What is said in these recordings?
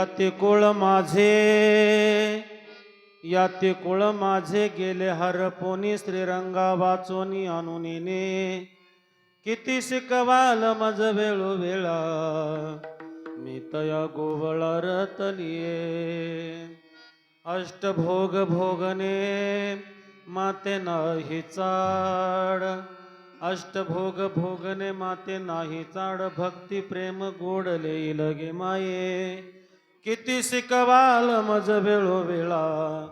याते कुळ माझे याते कुळ माझे गेले हरपोनी श्रीरंगा वाचोनी अनुनीने किती शिकवाल मज वेळो वेळा मी तया गोवळा रतलिये अष्टभोग भोगने माते नाही चाड अष्टभोग भोगने माते नाही चाड भक्ती प्रेम गोडले लगे माये. किती शिकवाल मज वेळोवेळा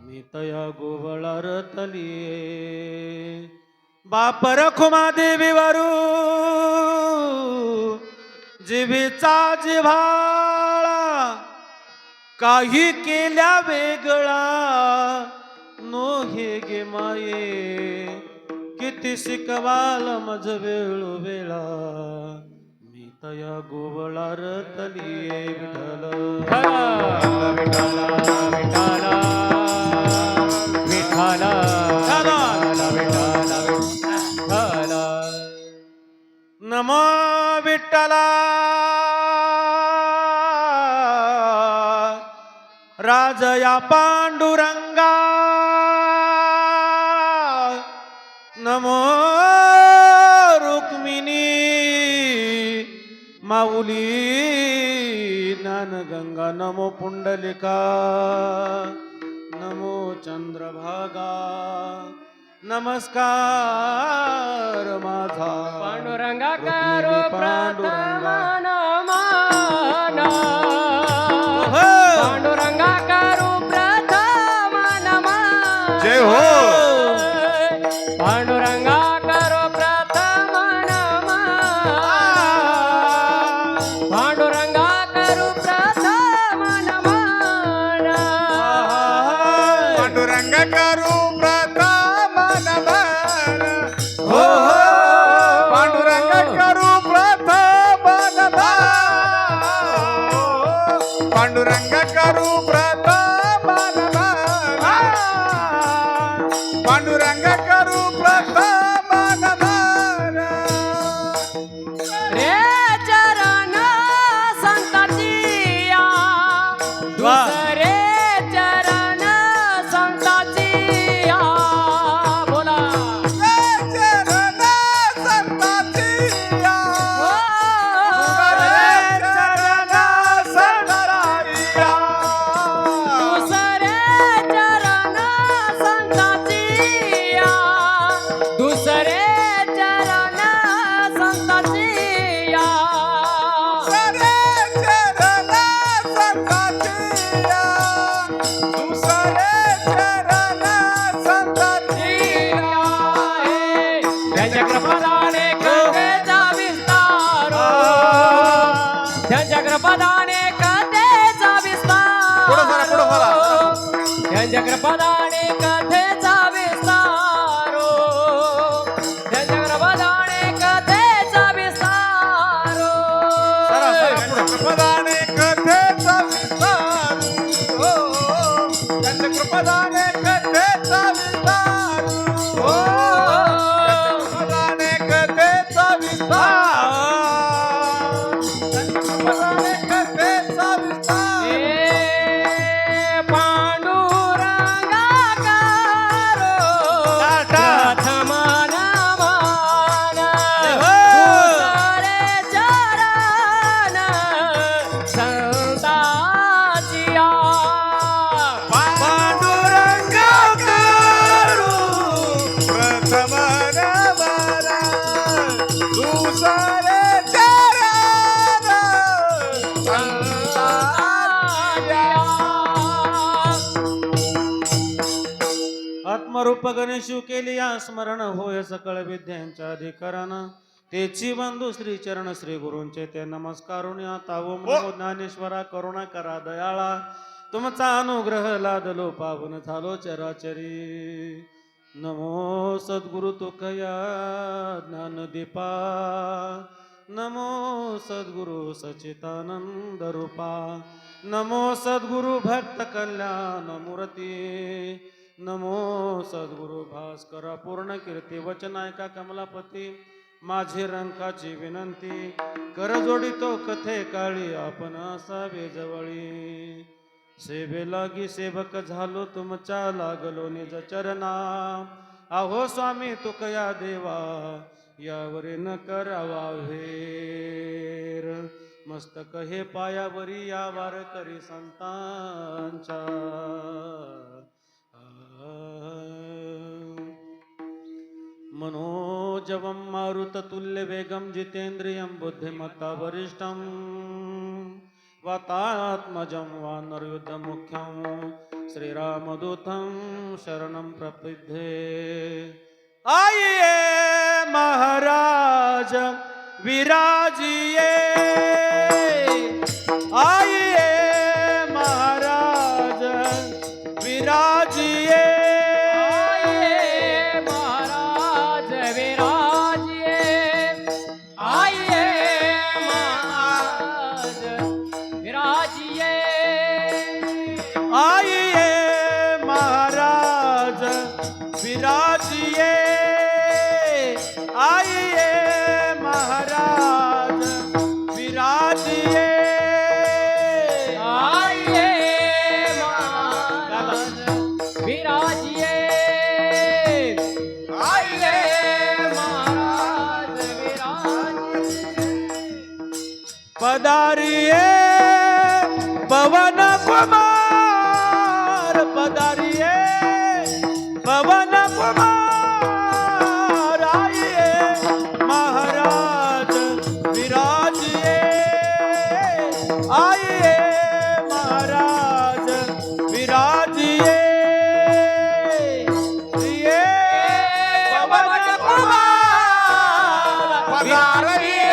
मी तया गोवळा रतली बाप रखुमा देवीवरू. जिभेचा जिव्हाळा. काही केल्या वेगळा. नो हे गे माये. किती शिकवाल मज वेळोवेळा तया गोवळा रतलिये विठ्ठल. विठाला विठाला विठाला नमो विठ्ठला. राजया पांडुरंगा माऊली ज्ञानगंगा नमो पुंडलिका नमो चंद्रभागा नमस्कार माझा पांडुरंगा करो पांडुरंगा. हो. पांडुरंगा करो प्रथम जय हो. पांडुरंगा आत्मरूप गणेशू केली या स्मरण. होय सकळ विद्यांच्या अधिकारानं तेची बंधू श्री चरण श्री गुरूंचे ते नमस्कारून या तावो नमो ज्ञानेश्वरा करुणा करा दयाळा. तुमचा अनुग्रह लादलो पावन झालो चराचरी. नमो सद्गुरु तुकया ज्ञानदीपा नमो सद्गुरु सचितानंद रूपा. नमो सद्गुरु भक्त कल्याण मूर्ती. नमो सद्गुरु भास्कर पूर्ण कीर्ती वचनायका कमलापती माझी रंकाची विनंती कर जोडितो कथे काळी आपण असावे जवळी. सेवे लागी सेवक झालो तुमच्या लागलो निज चरणा. अहो स्वामी तुकया देवा यावरी न करावा भेर. मस्तक हे पायावरी या वारकरी संतांच्या. मनोजवं मारुततुल्यवेगं जितेन्द्रियं बुद्धिमत्ता वरिष्ठं वातात्मजं वानरयुद्धमुख्यं श्रीरामदूतं शरणं प्रपद्ये आइए महाराज विराजिये। पदारिये पवन कुमार पदारिये पवन कुमार आइए महाराज विराजिए आइए महाराज विराजिए पवन कुमार पधारिए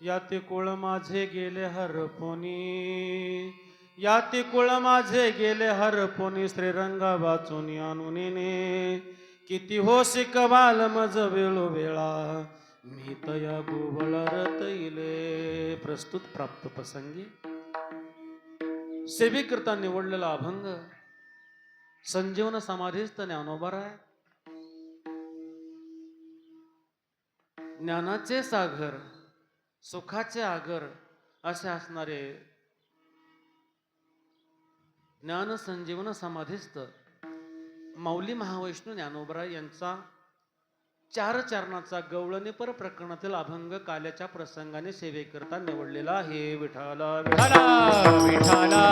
याती कुळ माझे गेले हरपोनी याती कुळ माझे गेले हरपोनी श्रीरंगा वाचून आणून ने किती हो शिकवाल मज वेळो वेळा. मी तया गोवळ रतईले. प्रस्तुत प्राप्त प्रसंगी. सेवेकरता निवडलेला अभंग संजीवन समाधीस्थ ज्ञानोबर आहे ज्ञानाचे सागर सुखाचे आगर असे असणारे ज्ञान संजीवन समाधीस्थ माऊली महावैष्णू ज्ञानोबरा यांचा चार चरणाचा गवळणीपर प्रकरणातील अभंग काल्याच्या प्रसंगाने सेवेकरता निवडलेला आहे. विठाला विठाला विठाला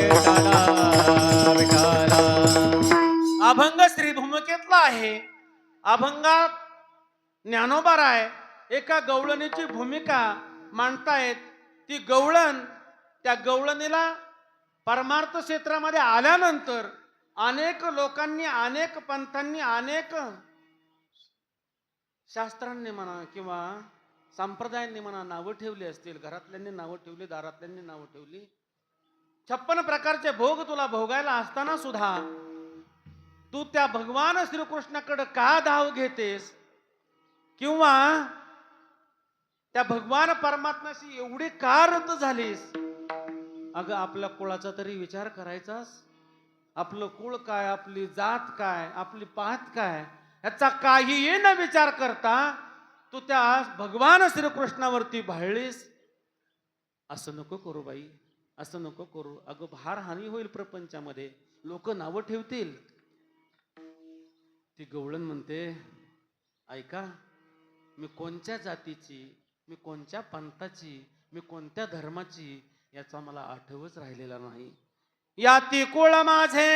विठाला विठाला. विठाला अभंग श्री भूमिकेतला आहे. अभंगात ज्ञानोबा राय एका गवळणीची भूमिका मांडतायत. ती गवळण त्या गवळणीला परमार्थ क्षेत्रामध्ये आल्यानंतर अनेक लोकांनी अनेक पंथांनी अनेक शास्त्रांनी म्हणा किंवा संप्रदायांनी म्हणा नावं ठेवली असतील घरातल्यांनी नावं ठेवली दारातल्यांनी नावं ठेवली. छप्पन प्रकारचे भोग तुला भोगायला असताना सुद्धा तू त्या भगवान श्रीकृष्णाकडे का धाव घेतेस? किंवा त्या भगवान परमात्म्याशी एवढी का रद्द झालीस? अगं आपल्या कुळाचा तरी विचार करायचास? आपलं कुळ काय आपली जात काय आपली पात काय? याचा काही न विचार करता तू त्या भगवान श्रीकृष्णावरती भाळलीस? असं नको करू बाई असं नको करू. अगं भार हानी होईल प्रपंचामध्ये. लोक नावं ठेवतील. ती गवळण म्हणते ऐका मी कोणत्या जातीची मी कोणत्या पंथाची मी कोणत्या धर्माची याचा मला आठवच राहिलेला नाही. या तिकुळ माझे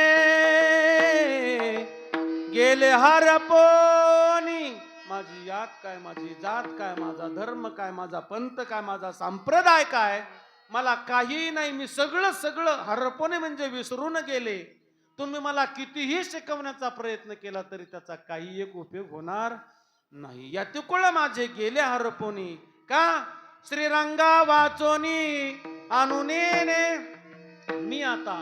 गेले हरपोनी माझी यात काय माझी जात काय माझा धर्म काय माझा पंथ काय माझा संप्रदाय काय? मला काही नाही मी सगळं सगळं हरपोने म्हणजे विसरून गेले. तुम्ही मला कितीही शिकवण्याचा प्रयत्न केला तरी त्याचा काही एक उपयोग होणार नाही. या तिकुळ माझे गेले हरपोनी का? श्रीरंगा वाचोनी अनुनेने मी आता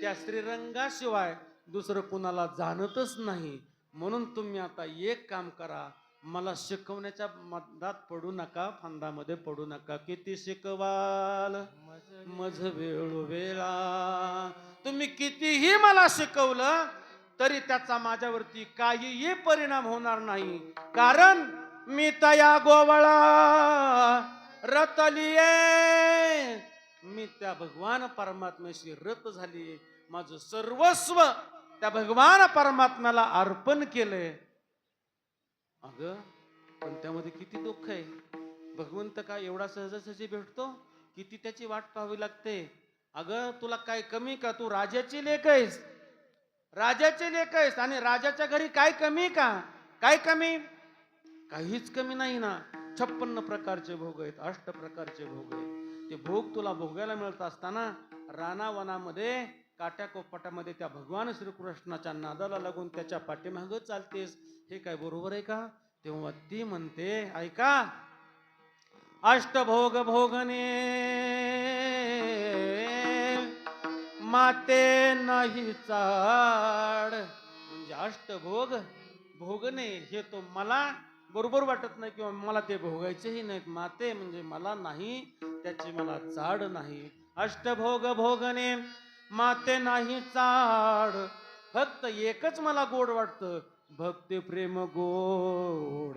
त्या श्रीरंगाशिवाय दुसरं कुणाला जाणतच नाही. म्हणून तुम्ही आता एक काम करा. मला शिकवण्याच्या मधात पडू नका फंदामध्ये पडू नका. किती शिकवाल? मज वेळोवेळा तुम्ही कितीही मला शिकवलं तरी त्याचा माझ्यावरती काहीही परिणाम होणार नाही. कारण मी तया गोवळा रतलिये मी त्या भगवान परमात्म्याशी रत झाली. माझं सर्वस्व त्या भगवान परमात्म्याला अर्पण केलंय. अग पण त्यामध्ये किती दुःख आहे. भगवंत काय एवढा सहजासहजी भेटतो? किती त्याची वाट पाहावी लागते. अगं तुला काय कमी का? तू राजाची लेख आहेस. राजाची लेख आहेस. आणि राजाच्या घरी काय कमी का? काय कमी? काहीच कमी नाही ना. छप्पन्न प्रकारचे भोग आहेत अष्ट प्रकारचे भोग आहेत. ते भोग तुला भोगायला मिळत असताना रानावनामध्ये काट्या कोपाटामध्ये त्या भगवान श्रीकृष्णाच्या नादाला लागून त्याच्या पाठीमागं चालतेस. हे काय बरोबर आहे का? तेव्हा ती म्हणते ऐका अष्टभोग भोगने माते नाही चाड. म्हणजे अष्टभोग भोगणे हे तो मला बरोबर वाटत नाही किंवा मला ते भोगायचेही नाहीत. माते म्हणजे मला नाही त्याची मला चाड नाही. अष्टभोग भोगणे माते नाही चाड. फक्त एकच मला गोड वाटतं. भक्ती प्रेम गोड.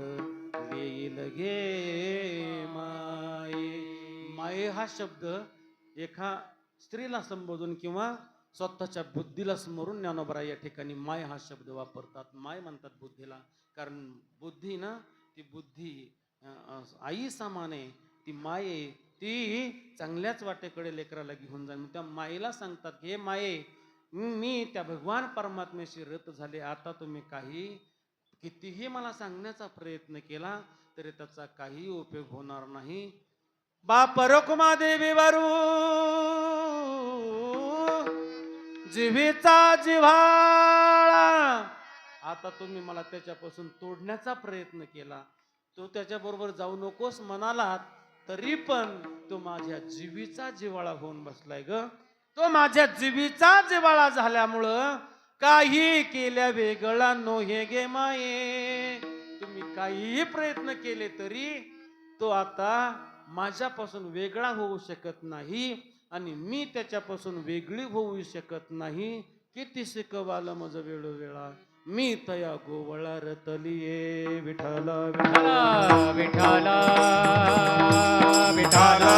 येईल घे माये. माये हा शब्द एका स्त्रीला संबोधून किंवा स्वतःच्या बुद्धीला स्मरून ज्ञानोबरा या ठिकाणी माय हा शब्द वापरतात. माय म्हणतात बुद्धीला. कारण बुद्धी ना ती बुद्धी आई सामाने ती माये ती चांगल्याच वाटेकडे लेकराला घेऊन जाईल. मग त्या मायेला सांगतात हे माये मी त्या भगवान परमात्म्याशी रत झाले. आता तुम्ही काही कितीही मला सांगण्याचा प्रयत्न केला तरी त्याचा काही उपयोग होणार नाही. बा रकुमा देवी वरू! जीवीचा जिव्हाळा. आता तुम्ही मला त्याच्यापासून तोडण्याचा प्रयत्न केला. तो त्याच्याबरोबर जाऊ नकोस म्हणालात तरी पण तो माझ्या जीवीचा जिव्हाळा होऊन बसलाय ग. तो माझ्या जीवीचा जिव्हाळा झाल्यामुळं काही केल्या वेगळा नो हे गे माये. तुम्ही काहीही प्रयत्न केले तरी तो आता माझ्यापासून वेगळा होऊ शकत नाही. आणि मी त्याच्यापासून वेगळी होऊ शकत नाही. किती शिकवाला माझं वेळोवेळा? मी तया गोवळा रतलिये. विठाला विठाला विठाला विठाला